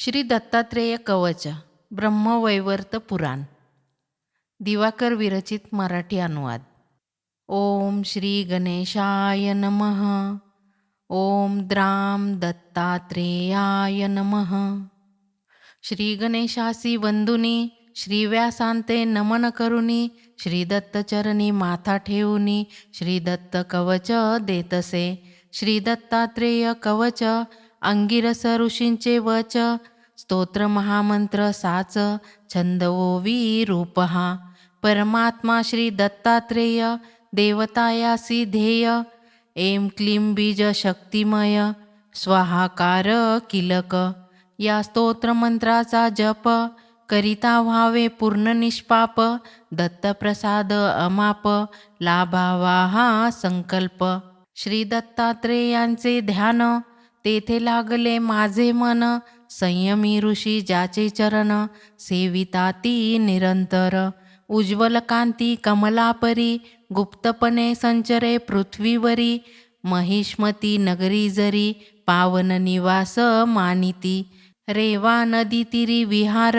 श्री दत्तात्रेय कवच ब्रह्मवैवर्त पुराण. दिवाकर विरचित मराठी अनुवाद. ओम श्री गणेशाय नमः. ओम द्राम दत्तात्रेयाय नमः. श्री गणेशासी बंधुनी श्री व्यासांते नमन करुनी श्री दत्तचरणी माथा ठेवुनी श्री दत्त कवच देतसे श्री दत्तात्रेय कवच अंगिरस ऋषींचे वच स्तोत्र महामंत्र साच छंद ओवी रूपहा परमात्मा श्री दत्तात्रेय देवतायासी ध्येय एम क्लीम बीज शक्तिमय स्वाहाकार किलक। या स्तोत्रमंत्राचा जप करिता व्हावे पूर्ण निष्पाप दत्तप्रसाद अमाप लाभावा हा संकल्प। श्री दत्तात्रेयांचे ध्यान तेथे लागले माझे मन. संयमी ऋषी ज्याचे चरण सेविता ती निरंतर. उज्ज्वल कांती कमलापरी गुप्तपणे संचरे पृथ्वीवरी. महिष्मती नगरी जरी पावन निवास मानिती. रेवा नदी तिरी विहार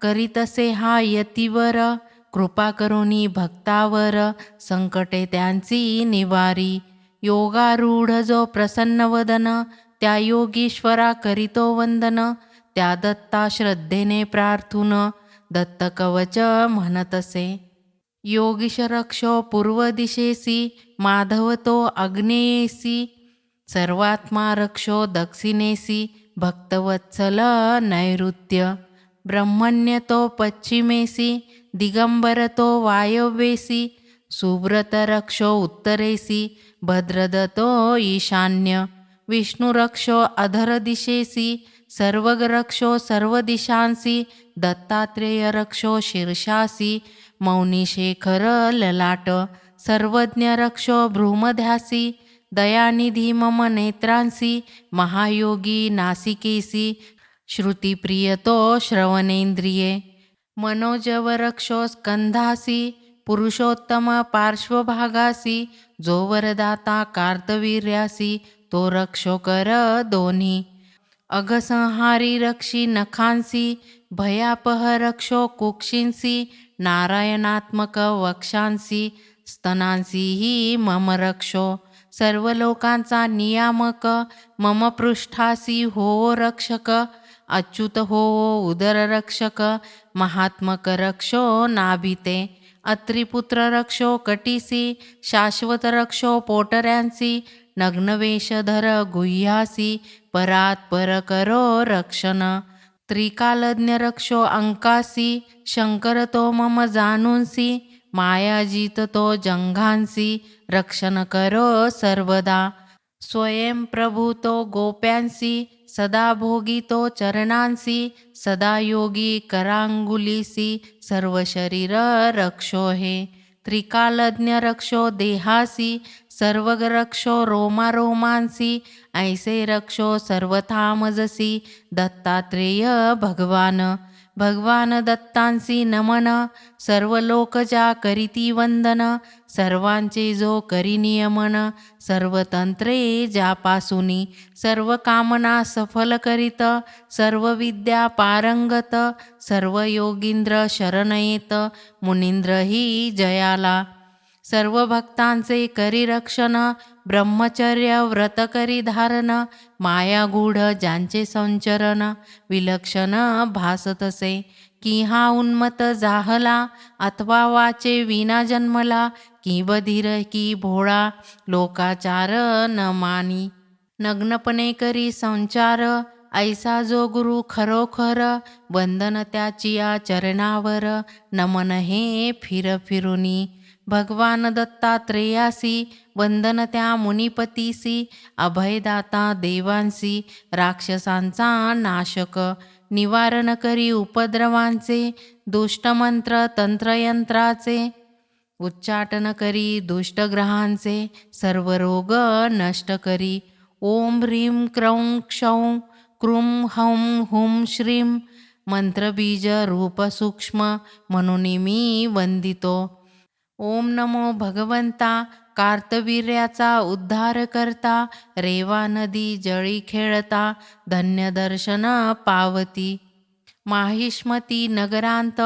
करीतसे हा यतीवर कृपा करुणी भक्तावर संकटे त्यांची निवारी. योगारूढ जो प्रसन्न वदन त्या योगीश्वरा करितो वंदन त्या दत्ता श्रद्धेने प्रार्थून दत्त कवच म्हणतसे. योगीशरक्षो पूर्व दिशेसी माधवतो अग्नेयेसी सर्वात्मा रक्षो दक्षिणेसी भक्तवत्सल नैऋत्य ब्रह्मण्यतो पश्चिमेसी दिगंबरतो वायव्येसी सुव्रत रक्षो उत्तरेसी भद्रदतो ईशान्य विष्णुरक्षो अधरदिशेसि अधर दिशेसी दत्तात्रेयरक्षो शीर्षासि सर्व दिशांसी दत्तात्रेय रक्षो शीर्षासी मौनी शेखर ललाट सर्वज्ञ रक्षो भ्रूमध्यासी दयानिधी मम नेत्रांसी महायोगी नासिकेसी श्रुतिप्रियतो श्रवणेंद्रिये मनोजव रक्षो स्कंधासी पुरुषोत्तम पार्श्वभागासी जो वरदाता कार्तवीर्यासी तो रक्षो कर दोन्ही अघसंहारी रक्षी नखांसी भयापह रक्षो कुक्षिंसी नारायणात्मक वक्षांसी स्तनांसी ही मम रक्षो। सर्व लोकांचा नियामक मम पृष्ठासी हो रक्षक अच्युत हो उदर रक्षक महात्मक रक्षो नाभिते। अत्रिपुत्र रक्षो कटीसी शाश्वत रक्षो पोटऱ्यांसी नग्नवेशधर गुह्यासी परात पर करो रक्षण। त्रिकालज्ञ रक्षो अंकासी शंकर तो मम जाणूंसी मायाजीत तो जंघांसी रक्षण करो सर्वदा। स्वयं प्रभु तो गोप्यांसी सदा भोगी तो चरणांसी सदा योगी करांगुलीसी सर्व शरीर रक्षो हे। त्रिकालज्ञ रक्षो देहासी सर्वग रक्षो रोमारोमांसी ऐसे रक्षो सर्वथामजसी दत्तात्रेय भगवान। भगवान दत्तांसी नमन सर्व लोक करीती वंदन सर्वांचे जो करी नियमन सर्वतंत्रे तंत्रे सर्व कामना सफल करीत सर्व विद्या पारंगत सर्व योगींद्र शरण येत मुनिंद्र ही जयाला। सर्व भक्तांचे करी रक्षण ब्रह्मचर्य व्रत करी धारण मायागूढ ज्यांचे संचरण विलक्षण भासतसे की हा उन्मत जाहला अथवा वाचे विना जन्मला की बधीर की भोळा लोकाचार न मानी. नग्नपणे करी संचार ऐसा जो गुरु खरोखर वंदन त्याची या चरणावर नमन हे फिर फिरुनी. भगवान दत्तात्रेयासी वंदन त्या मुनिपतीसी अभयदाता देवांसी राक्षसांचा नाशक निवारण करी उपद्रवांचे दुष्टमंत्र तंत्रयंत्राचे उच्चाटन करी दुष्टग्रहांचे सर्व रोग नष्ट करी. ओम ह्रीं क्रौं क्षौं क्रुं हौं हुं श्रीं मंत्रबीज रूपसूक्ष्म म्हणून मी वंदितो. ओम नमो भगवंता कार्तवीर्याचा उद्धार करता रेवा नदी जळी खेळता धन्य दर्शन पावती. माहिष्मती नगरांत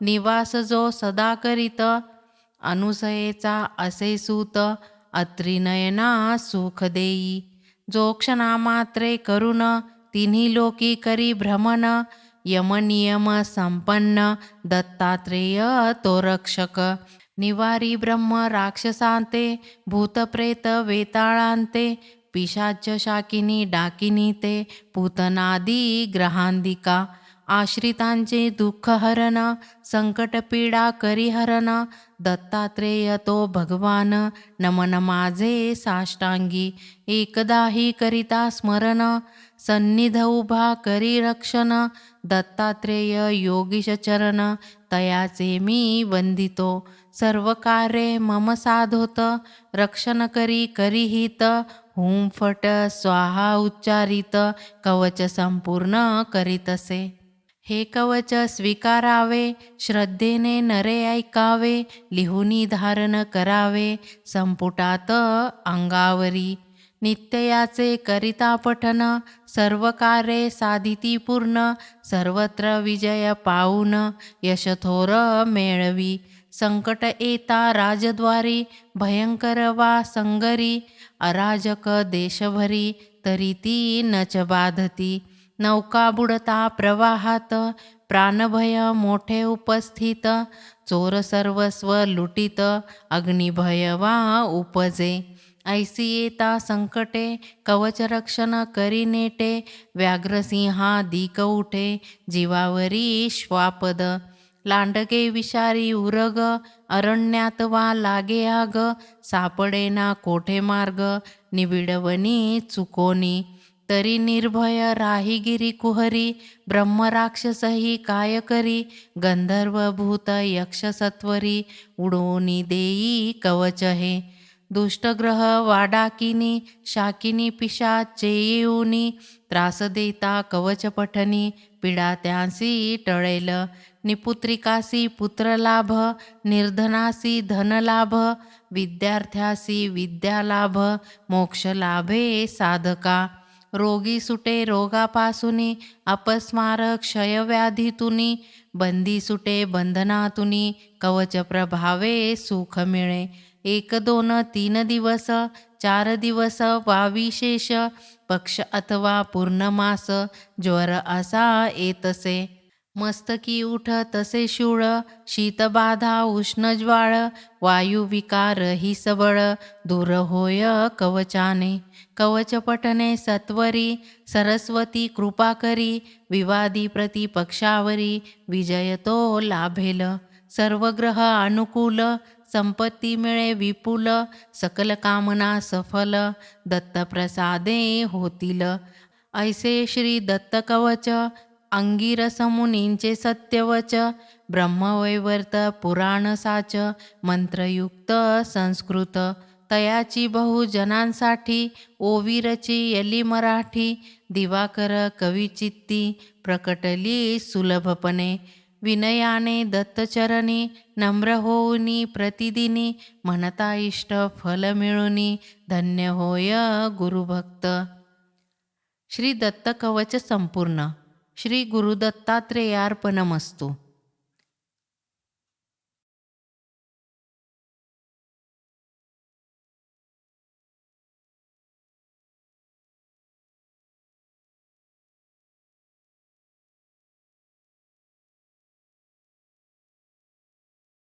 निवास जो सदा करीत अनुसयेचा असे सूत अत्रिनयना सुख देई. जो क्षणामात्रे करुण तिन्ही लोकी करी भ्रमण यमनियम संपन्न दत्तात्रेय तो रक्षक. निवारी ब्रह्म राक्षसांते भूतप्रेत वेताळांते पिशाच शाकिनी डाकिनी ते पूतनादी ग्रहांदिका आश्रितांचे दुःख हरण संकटपीडा करिहरण दत्तात्रेय तो भगवान नमन माझे साष्टांगी एकदाही करिता स्मरण सन्निध उभा करी रक्षण दत्तात्रेय योगीश चरण तयाचे मी वंदितो सर्वकारे मम साधोत रक्षण करी करीहित हुं फट स्वाहा उच्चारित कवच संपूर्ण करीतसे हे कवच स्वीकारावे श्रद्धेने नरे ऐकावे लिहुनी धारण करावे संपुटात अंगावरी. नित्ययाचे करिता पठन सर्व कार्ये साधिती पूर्ण सर्वत्र विजय पाऊन यशथोर मेळवी. संकट येता राजद्वारी भयंकर वा संगरी अराजक देशभरी तरी ती नच बाधती. नौका बुडता प्रवाहात प्राणभय मोठे उपस्थित चोर सर्वस्व लुटित अग्निभय वा उपजे. ऐसी येता संकटे कवचरक्षण करी नेटे व्याघ्रसिंहा दीक उठे जीवावरी श्वापद. लांडगे विषारी उरग अरण्यात वा लागे आग सापडेना कोठे मार्ग निबिडवनी चुकोनी. तरी निर्भय राहीगिरी कुहरी ब्रह्मराक्षसही काय करी गंधर्वभूत यक्षसत्वरी उडोनी देई कवच हे. दुष्टग्रह वाडाकिनी शाकिनी पिशा चेयेऊनी त्रास देता कवच पठनी पिडा त्यांसी टळेल निपुत्रिकासी पुत्रलाभ निर्धनासी धनलाभ विद्यार्थ्यासी विद्यालाभ मोक्षलाभे साधका रोगी सुटे रोगापासुनी अपस्मार क्षयव्याधीतुनी बंदी सुटे बंधनातुनी कवच प्रभावे सुख मिळे एक दोन तीन दिवस चार दिवस वा विशेष पक्ष अथवा पूर्णमास ज्वर असा येतसे. मस्तकी उठ तसे शूळ शीतबाधा उष्णज्वाळ वायुविकार ही सबळ दूर होय कवचाने. कवच पटने सत्वरी सरस्वती कृपा करी विवादी प्रतिपक्षावरी विजय तो लाभेल. सर्वग्रह अनुकूल संपत्ती मिळे विपुल सकल कामना सफल दत्तप्रसादे होतील. ऐसे श्री दत्तकवच अंगिरसमुनींचे अंगिरस मुनींचे सत्यवच ब्रह्मवैवर्त पुराण साच मंत्रयुक्त संस्कृत तयाची बहुजनांसाठी ओवीरची यली मराठी दिवाकर कविचित्ती प्रकटली सुलभपणे. विनयाने दत्तचरणे नम्र होऊनी प्रतिदिनी म्हणता इष्ट फल मिळुनी धन्य होय गुरुभक्त. श्री दत्त कवच संपूर्ण. श्री गुरुदत्तात्रेयार्पणमस्तू.